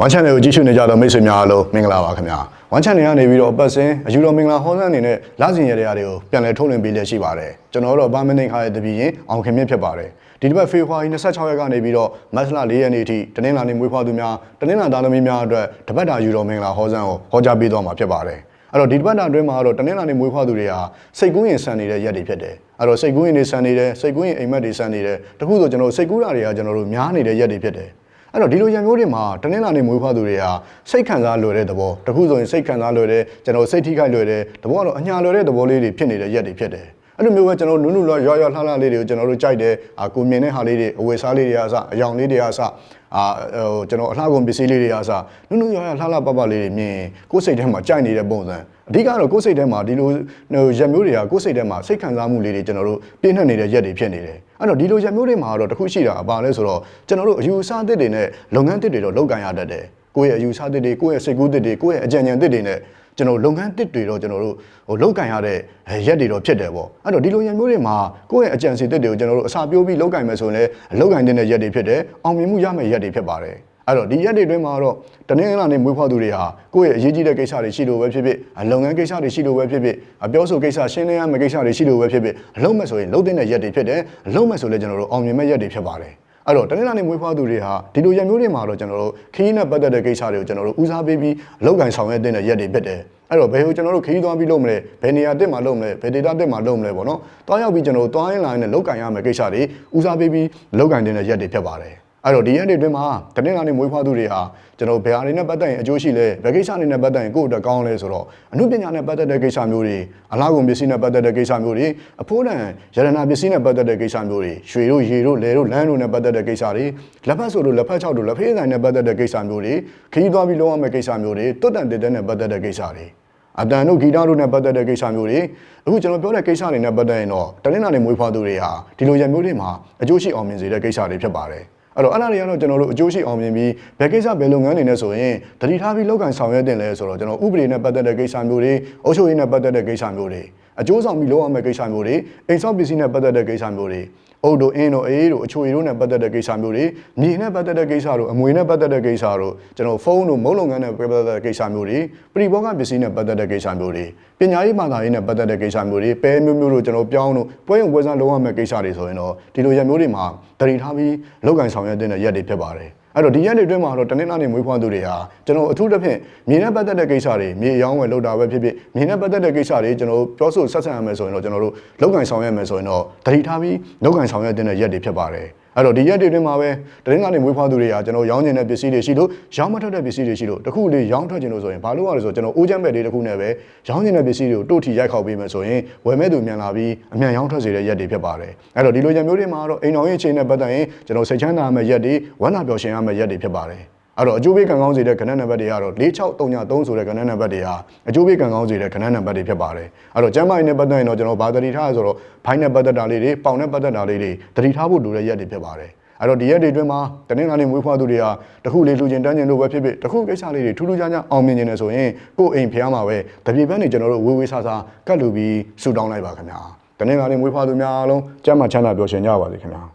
ဝမ်ချန်နယ်ကိုကြည့်ရှုနေကြသောမိတ်ဆွေများအားလုံးမင်္ဂလာပါခင်ဗျာဝမ်ချန်နယ်ကနေပြီးတော့အပတ်စဉ်အယူတော်မင်္ဂလာဟောစန်းအနေနဲ့လစဉ်ရတဲ့အားတွေကိုပြန်လည်ထုတ်လွှင့်ပေးလျက်ရှိပါတယ်ကျွန်တော်တို့ဗာမင်းသိန်းခါရဲ့တပည့်ရင်အောင်ခင်မြင့်ဖြစ်ပါတယ်ဒီတစ်ပတ်ဖေဖော်ဝါရီ26ရက်ကနေပြီးတော့မတ်လ4ရက်နေ့အထိတနင်္လာနေ့မွေးဖွားသူများတနင်္လာသားသမီးများအတွက်တပတ်တာယူတော်မင်္ဂလာဟောစန်းကိုဟောကြားပေးသွားမှာဖြစ်ပါတယ်အဲ့တော့ဒီတစ်ပတ်တာအတွင်းမှာတော့တနင်္လာနေ့မွေးဖွားသူတွေဟာစိတ်ကူးရင်ဆန်နေတဲ့ရက်တွေဖြစ်တယ်အဲ့တော့စိတ်ကူးရင်တွေဆန်နေတယ်စိတ်ကူးရင်အိမ်မက်တွေဆန်နေတယ်တခုဆိုကျွန်တော်တို့စိတ်ကူးတာတွေကကျွန်တော်တို့များနေတဲ့ရက်တွေဖြစ်တယ် အဲ့တော့ဒီလိုရံမျိုးတွေမှာတနင်္လာနေ့မွေးဖွားသူတွေဟာစိတ်ခံစားလွယ်တဲ့သဘောတခုဆိုရင်စိတ်ခံစားလွယ်တဲ့ကျွန်တော်စိတ်ထိခိုက်လွယ်တဲ့သဘောကတော့အညာလွယ်တဲ့သဘောလေးတွေဖြစ်နေတဲ့ရက်တွေဖြစ်တယ်အဲ့လိုမျိုးပဲကျွန်တော်နုနုရွာရွာလှလှလေးတွေကိုကျွန်တော်တို့ကြိုက်တယ်အာကိုမြင်တဲ့ဟာလေးတွေအဝယ်စားလေးတွေအားစအယောင်လေးတွေအားစ အာဟိုကျွန်တော်အလှကုန်ပစ္စည်းလေးတွေအားစနုနုရွာရွာလှလှပပလေးတွေမြင်ကိုယ်စိတ်ထဲမှာကြိုက်နေတဲ့ပုံစံအဓိကတော့ကိုယ်စိတ်ထဲမှာဒီလိုဟိုရက်မျိုးတွေကကိုယ်စိတ်ထဲမှာစိတ်ခံစားမှုလေးတွေကျွန်တော်တို့ပြည့်နှက်နေတဲ့ရက်တွေဖြစ်နေတယ်အဲ့တော့ဒီလိုရက်မျိုးတွေမှာတော့တခုရှိတာဘာလဲဆိုတော့ကျွန်တော်တို့အယူအဆအသစ်တွေနဲ့လုပ်ငန်းအသစ်တွေတော့လုပ်ကိုင်ရတတ်တယ်ကိုယ့်ရဲ့အယူအဆအသစ်တွေကိုယ့်ရဲ့စိတ်ကူးအသစ်တွေကိုယ့်ရဲ့အကြံဉာဏ်အသစ်တွေနဲ့ ကျွန်တော်လုပ်ငန်းတစ်တွေတော့ကျွန်တော်တို့ဟိုလောက်ကန်ရတဲ့ရက်တွေတော့ဖြစ်တယ်ပေါ့အဲ့တော့ဒီလိုရံမျိုးတွေမှာကိုယ့်ရဲ့အကြံစီတစ်တွေကိုကျွန်တော်တို့အစာပြိုးပြီးလောက်ကန်မယ်ဆိုရင်လည်းလောက်ကန်တဲ့ရက်တွေဖြစ်တယ်အောင်မြင်မှုရမယ့်ရက်တွေဖြစ်ပါတယ်အဲ့တော့ဒီရက်တွေအတွင်းမှာတော့တနင်္လာနေ့မွေးဖွားသူတွေဟာကိုယ့်ရဲ့အရေးကြီးတဲ့ကိစ္စတွေရှိလို့ပဲဖြစ်ဖြစ်လုပ်ငန်းကိစ္စတွေရှိလို့ပဲဖြစ်ဖြစ်ပြောဆိုကိစ္စရှင်းလင်းရမယ့်ကိစ္စတွေရှိလို့ပဲဖြစ်ဖြစ်အလုံးမဲ့ဆိုရင်လုံးတဲ့ရက်တွေဖြစ်တယ်အလုံးမဲ့ဆိုလည်းကျွန်တော်တို့အောင်မြင်မဲ့ရက်တွေဖြစ်ပါတယ် အဲ့တော့တနင်္လာနေ့မွေးဖွားသူတွေဟာဒီလိုရက်မျိုးတွေမှာတော့ကျွန်တော်တို့ခရီးနဲ့ပတ်သက်တဲ့ကိစ္စတွေကိုကျွန်တော်တို့ဦးစားပေးပြီးအလောက်ကန်ဆောင်ရွက်တဲ့ရက်တွေဖြစ်တယ်အဲ့တော့ဘယ်ကိုကျွန်တော်တို့ခရီးသွားပြီးလုပ်မလဲဘယ်နေရာတက်မှာလုပ်မလဲဘယ်ဒေတာတက်မှာလုပ်မလဲပေါ့နော်တွားရောက်ပြီးကျွန်တော်တို့တွားရင်လာရင်လည်းလောက်ကန်ရမယ့်ကိစ္စတွေဦးစားပေးပြီးလောက်ကန်တဲ့ရက်တွေဖြစ်ပါတယ် အဲ့တော့ဒီရက်တွေအတွင်းမှာတနင်္လာနေ့မွေးဖွားသူတွေဟာကျွန်တော်ဘယ်ဟာတွေနဲ့ပတ်သက်ရင်အကျိုးရှိလဲဘယ်ကိစ္စတွေနဲ့ပတ်သက်ရင်ကိုယ့်အတွက်ကောင်းလဲဆိုတော့အမှုပညာနဲ့ပတ်သက်တဲ့ကိစ္စမျိုးတွေအလားကုန်ပစ္စည်းနဲ့ပတ်သက်တဲ့ကိစ္စမျိုးတွေအဖိုးတန်ရတနာပစ္စည်းနဲ့ပတ်သက်တဲ့ကိစ္စမျိုးတွေရွှေတို့ရေတို့လယ်တို့လမ်းတို့နဲ့ပတ်သက်တဲ့ကိစ္စတွေလက်ဖက်ဆိုတို့လက်ဖက်ချောက်တို့လက်ဖေးဆိုင်နဲ့ပတ်သက်တဲ့ကိစ္စမျိုးတွေခရီးသွားပြီးလုံးဝမဲ့ကိစ္စမျိုးတွေတွတ်တန်တက်တဲ့နဲ့ပတ်သက်တဲ့ကိစ္စတွေအတန်တို့ဂီတတို့နဲ့ပတ်သက်တဲ့ကိစ္စမျိုးတွေအခုကျွန်တော်ပြောတဲ့ကိစ္စတွေနဲ့ပတ်သက်ရင်တော့တနင်္လာနေ့မွေးဖွားသူတွေဟာဒီလိုရမျိုးတွေမှာအကျိုးရှိအောင်မြင်စေတဲ့ကိစ္စတွေဖြစ်ပါတယ် အဲ့တော့အဲ့ဒါတွေကတော့ကျွန်တော်တို့အကျိုးရှိအောင်မြင်ပြီးဘယ်ကိစ္စဘယ်လုပ်ငန်းတွေနဲ့ဆိုရင်တတိထားပြီးလောက်ကန်ဆောင်ရွက်တင်လဲဆိုတော့ကျွန်တော်ဥပဒေနဲ့ပတ်သက်တဲ့ကိစ္စမျိုးတွေအုပ်ချုပ်ရေးနဲ့ပတ်သက်တဲ့ကိစ္စမျိုးတွေ အကျိုးဆောင်ပြီးလုပ်ရမယ့်ကိစ္စမျိုးတွေအိမ်ဆောက်ပစ္စည်းနဲ့ပတ်သက်တဲ့ကိစ္စမျိုးတွေအုပ်တို့အင်းတို့အေးတို့အချိုရီတို့နဲ့ပတ်သက်တဲ့ကိစ္စမျိုးတွေမြေနဲ့ပတ်သက်တဲ့ကိစ္စတို့အမွေနဲ့ပတ်သက်တဲ့ကိစ္စတို့ကျွန်တော်ဖုန်းတို့မုတ်လုပ်ငန်းနဲ့ပတ်သက်တဲ့ကိစ္စမျိုးတွေပရိဘောဂပစ္စည်းနဲ့ပတ်သက်တဲ့ကိစ္စမျိုးတွေပညာရေးဘာသာရေးနဲ့ပတ်သက်တဲ့ကိစ္စမျိုးတွေပဲမျိုးမျိုးတို့ကျွန်တော်ပြောင်းတို့ပွဲရုံပွဲစားလုပ်ရမယ့်ကိစ္စတွေဆိုရင်တော့ဒီလိုရက်မျိုးတွေမှာတတိထားပြီးလောက်ကန်ဆောင်ရွက်တဲ့ရက်တွေဖြစ်ပါတယ် အဲ့တော့ဒီရက်တွေအတွင်းမှာတော့တနင်္လာနေ့မွေးဖွားသူတွေဟာကျွန်တော်အထူးသဖြင့်မြေနဲ့ပတ်သက်တဲ့ကိစ္စတွေမြေအယောင်းဝယ်လုပ်တာပဲဖြစ်ဖြစ်မြေနဲ့ပတ်သက်တဲ့ကိစ္စတွေကျွန်တော်ပြောဆိုဆက်ဆံရမယ်ဆိုရင်တော့ကျွန်တော်တို့လောက်ကင်ဆောင်ရွက်မယ်ဆိုရင်တော့တတိထားပြီးလောက်ကင်ဆောင်ရွက်တဲ့ရက်တွေဖြစ်ပါတယ် အဲ့တော့ဒီရက်တွေအတွင်းမှာပဲတနင်္လာနေ့မွေးဖွားသူတွေကကျွန်တော်ရောင်းကျင်တဲ့ပစ္စည်းတွေရှိလို့ရောင်းမထွက်တဲ့ပစ္စည်းတွေရှိလို့တခုလေးရောင်းထွက်ကျင်လို့ဆိုရင်ဘာလို့ရလဲဆိုတော့ကျွန်တော်အိုးချမ်းဘက်လေးတစ်ခုနဲ့ပဲရောင်းကျင်တဲ့ပစ္စည်းတွေကိုတို့ထီရိုက်ခောက်ပေးမယ်ဆိုရင်ဝယ်မဲ့သူမြန်လာပြီးအမြန်ရောင်းထွက်စေတဲ့ရက်တွေဖြစ်ပါတယ်အဲ့တော့ဒီလိုရက်မျိုးတွေမှာတော့အိမ်တော်ရဲ့ချိန်နဲ့ပတ်သက်ရင်ကျွန်တော်စိတ်ချမ်းသာမယ့်ရက်တွေဝမ်းသာပျော်ရွှင်ရမယ့်ရက်တွေဖြစ်ပါတယ် အဲ့တော့အကျိုးပေးကံကောင်းစေတဲ့ကဏ္ဍနံပါတ်တွေကတော့4633ဆိုတဲ့ကဏ္ဍနံပါတ်တွေဟာအကျိုးပေးကံကောင်းစေတဲ့ကဏ္ဍနံပါတ်တွေဖြစ်ပါတယ်အဲ့တော့ကျမ်းမာရေးနဲ့ပတ်သက်ရင်တော့ကျွန်တော်ဗာသတိထားရဆိုတော့ဘိုင်းနဲ့ပတ်သက်တာလေးတွေပေါင်နဲ့ပတ်သက်တာလေးတွေသတိထားဖို့လိုတဲ့ရက်တွေဖြစ်ပါတယ်အဲ့တော့ဒီရက်တွေအတွင်းမှာတနင်္လာနေ့မွေးဖွားသူတွေဟာတခုလေးလူချင်းတန်းချင်းလို့ပဲဖြစ်ဖြစ်တခုကိစ္စလေးတွေထူးထူးခြားခြားအောင်မြင်နေတယ်ဆိုရင်ကိုယ့်အိမ်ဖျားမှာပဲတပြေပန်းနေကျွန်တော်တို့ဝေးဝေးဆာဆာကတ်လူပြီးဆူတောင်းလိုက်ပါခင်ဗျာတနင်္လာနေ့မွေးဖွားသူများအားလုံးကျမ်းမာချမ်းသာပျော်ရွှင်ကြပါစေခင်ဗျာ